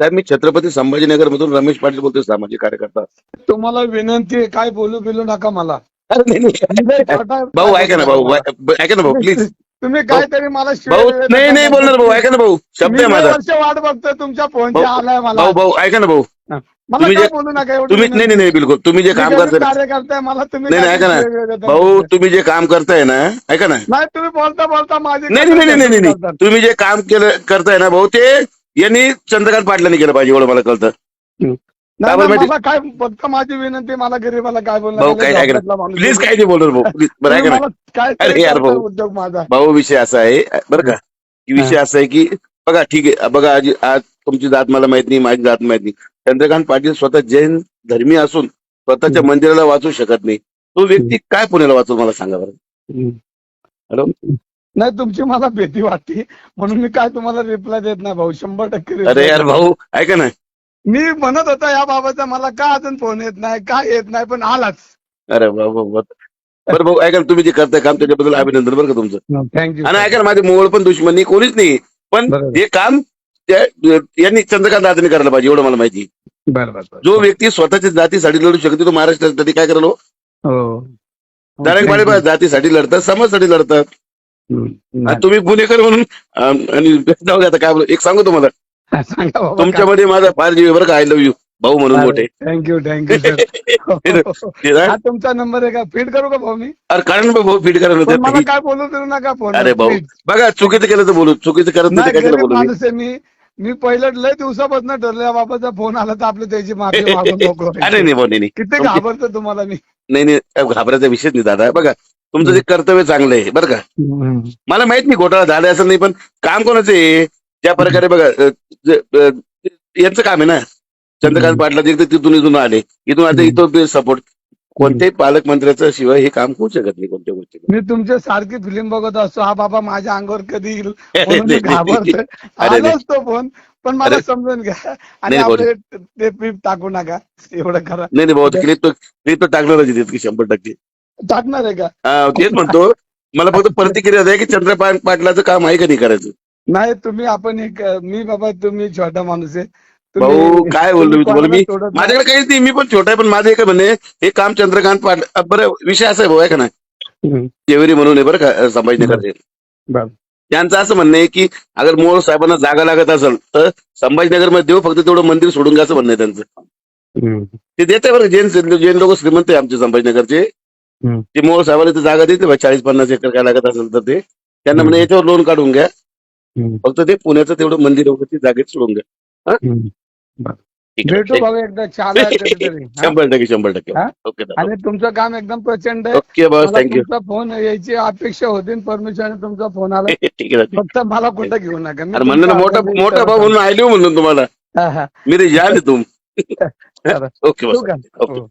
साहेब मी छत्रपती संभाजीनगर मधून रमेश पाटील बोलतोय सामाजिक कार्यकर्ता. तुम्हाला विनंती आहे काय बोलू बिलू नका मला. नाही, नाही. भाऊ ऐका ना भाऊ ऐका ना भाऊ प्लीज तुम्ही काहीतरी मला भाऊ देता नाही नाही का? बोलणार भाऊ ऐका ना भाऊ शब्द मी आहे माझा. वर्ष वाट बघतोय तुमच्या फोनच्या भाऊ- आलाय मला. भाऊ भाऊ ऐका ना भाऊ. मला तुम्ही काय जे- बोलू नका एवढं तुम्ही नाही नाही नाही बिलकुल. तुम्ही जे काम करताय कार्यकर्ता मला तुम्ही नाही, नाही, ऐका ना. देता? भाऊ तुम्ही जे काम करताय ना ऐका ना. नाही तुम्ही बोलता बोलता माझे नाही नाही नाही नाही नाही. करतात. तुम्ही जे काम केलं करताय ना भाऊ ते यांनी चंद्रकांत पाटलांनी केलं पाहिजे एवढं मला कळतं. नाही, बरं, नाही, माहिती- मला काय फक्त माझी विनंती मला गरीबाला काय बोलणार भाऊ काय माणूस प्लीज. काय नाही बोलणार भाऊ प्लीज बरं काय अरे तरी यार करताय भाऊ. उद्योग माझा? भाऊ विषय असा आहे बरं का? की विषय असा आहे की बघा ठीक आहे बघा आज आज तुमची जात मला माहीत नाही माझी जात माहीत नाही. चंद्रकांत पाटील स्वतः जैन धर्मी असून स्वतःच्या मंदिराला वाचू शकत नाही. तो व्यक्ती काय पुण्याला वाचू मला सांगा बरं. हॅलो? नाही तुमची मला भीती वाटते. म्हणून मी काय तुम्हाला रिप्लाय देत नाही भाऊ. शंभर टक्के अरे यार. भाऊ ऐका ना. मी म्हणत होता या बाबाचा मला का अजून फोन येत नाही का येत नाही पण आलाच. अरे भाऊ भाऊ. बरं भाऊ ऐका ना तुम्ही जे करताय काम त्याच्याबद्दल अभिनंदन बरं का तुमचं? थँक्यू आणि ऐका ना माझे मोवळ पण दुश्मन नाही कोणीच नाही. पण बरोबर. हे काम त्या- यांनी चंद्रकांत दादांनी करायला पाहिजे एवढं मला माहिती. आहे. बरं बरं. जो व्यक्ती स्वतःच्या जातीसाठी लढू शकतो तो महाराष्ट्रासाठी काय करायला हो. Direct Thank you. बाळे जातीसाठी लढतात समाजासाठी लढतात. तुम्ही पुणेकर म्हणून आणि जाऊ आता काय बोलू एक सांगू तुम्हाला. तुमच्यामध्ये माझा फार जीव बरं का आय लव्ह यू भाऊ म्हणून मोठे. थँक्यू थँक्यू तुमचा नंबर आहे का? फीड करू का भाऊ मी? अरे कारण भाऊ फीड करायला. काय बोलू देऊ नका फोन अरे भाऊ बघा चुकीचं केलं तर बोलू चुकीचं करत नाही मी? मी. पहिलं लय दिवसापासून ठरलं या बाबाचा फोन आला तर आपलं त्याची माफी मागून अरे. नाही भाऊ नाही. किती घाबरतो तुम्हाला मी. नाही नाही घाबरायचा विषयच नाही दादा. बघा तुमचं जे कर्तव्य चांगलं आहे बरं का? मला माहीत नाही घोटाळा झाला असं नाही पण काम कोणाचं आहे? ज्या प्रकारे बघा यांचं काम आहे ना? चंद्रकांत पाटला जे तिथून इथून आले. इथून आता इथं सपोर्ट कोणत्याही पालकमंत्र्याचं शिवाय हे काम होऊ शकत नाही कोणत्या गोष्टी मी तुमच्या सारखी फिल्म बघत असतो. हा बाबा माझ्या अंगावर कधी येईल? नाही, म्हणून मी नाही, घाबरतोय. अरे नाही. आलोच तो फोन पण मला. समजून घ्या. आणि ते पीप टाकू नका. एवढं करा. नाही नाही भाऊ क्लिप तो क्लिप तो टाकणारच शंभर टक्के. टाकणार आहे का हा, तेच म्हणतो मला फक्त प्रतिक्रिया द्या की चंद्रकांत पाटलाचं काम आहे का नाही करायचं नाही तुम्ही आपण एक मी बाबा तुम्ही छोटा माणूस आहे भाऊ काय बोललो मी तुम्हाला मी कोणाला सोडत नाही. माझ्याकडे काहीच नाही मी पण छोटा आहे पण माझं एक म्हणणे हे काम चंद्रकांत पाटील अ, बरं विषय असा आहे भाऊ आहे का ना हम्म. जेवरी म्हणून आहे बरं का अ, संभाजीनगरचे बरं. त्यांचं असं म्हणणं आहे की अगर मोळ साहेबांना जागा लागत असेल तर संभाजीनगरमध्ये देऊ फक्त तेवढं मंदिर सोडून घ्यायचं म्हणणं आहे त्यांचं हम्म. ते देते बरं जैन जैन लोक श्रीमंत आहे आमचे संभाजीनगरचे. ते मोळ साहेबाला ते जागा देते चाळीस पन्नास एकर काय लागत असेल तर ते त्यांना म्हणे याच्यावर लोन काढून घ्या. फक्त ते पुण्याचं तेवढं मंदिर वगैरे ते जागेत सोडून घ्या? शंभर टक्के शंभर टक्के? ओके दादा. आणि तुमचं काम एकदम प्रचंड आहे. ओके बस थँक्यू तुमचा फोन यायची अपेक्षा होती परमिशन तुमचा फोन आला. ठीक आहे फक्त मला कुठं घेऊ नका. मी अरे म्हणलं ना तुमच्या मोठा मोठा भाऊ. म्हणून आयलो म्हणून तुम्हाला. मी रे जान तुम. ओके बस? ओके. हो.